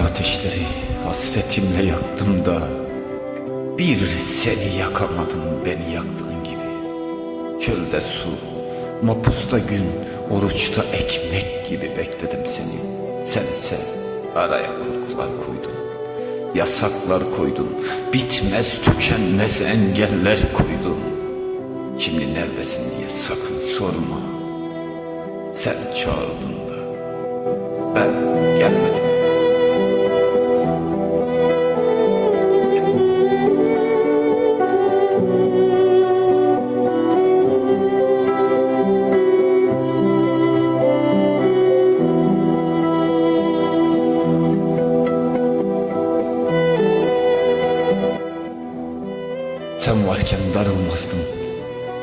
ateşleri hasretimle yaktım da Bir seni yakamadım beni yaktığın gibi. Çölde su, mapusta gün, oruçta ekmek gibi bekledim seni. Sense araya korkular koydun Yasaklar koydun, bitmez tükenmez engeller koydun Şimdi neredesin diye sakın sorma. Sen çağırdın da ben gelmedim Sen varken darılmazdım.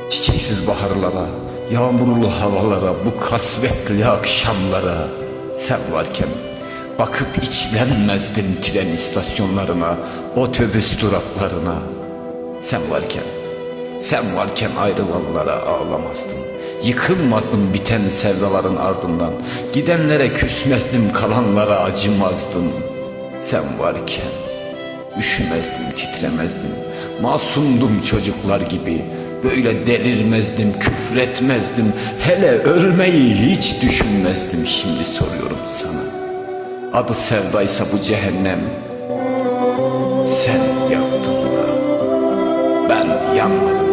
Çiçeksiz baharlara Yağmurlu havalara Bu kasvetli akşamlara. Sen varken Bakıp içlenmezdim tren istasyonlarına Otobüs duraklarına. Sen varken Sen varken ayrılanlara ağlamazdım. Yıkılmazdım biten sevdaların ardından. Gidenlere küsmezdim kalanlara acımazdım. Sen varken Üşümezdim, titremezdim. Masumdum çocuklar gibi. Böyle delirmezdim, küfretmezdim. Hele ölmeyi hiç düşünmezdim. Şimdi soruyorum sana. Adı sevdaysa bu cehennem. Sen yaktın da. Ben yanmadım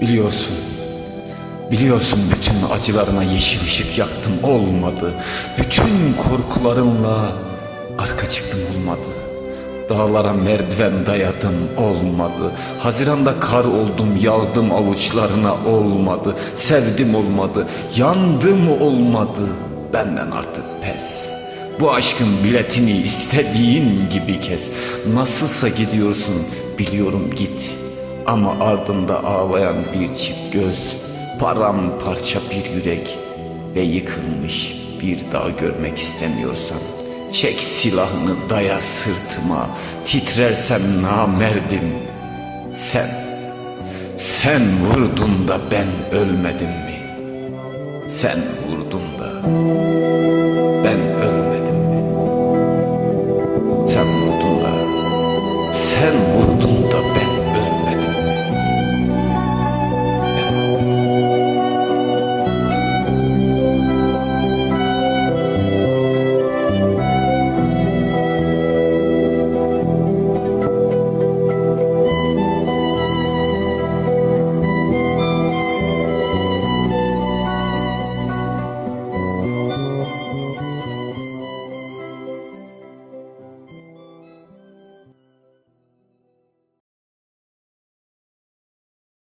Biliyorsun, biliyorsun bütün acılarına yeşil ışık yaktım olmadı. Bütün korkularınla arka çıktım olmadı. Dağlara merdiven dayadım olmadı. Haziranda kar oldum yağdım avuçlarına olmadı. Sevdim olmadı, yandım olmadı. Benden artık pes. Bu aşkın biletini istediğin gibi kes. Nasılsa gidiyorsun biliyorum git ama ardında ağlayan bir çift göz, paramparça bir yürek ve yıkılmış bir dağ görmek istemiyorsan çek silahını daya sırtıma titrersem namerdim. Sen sen vurdun da ben ölmedim mi? Sen vurdun da ben ölmedim mi? Sen vurdun da sen vurdun da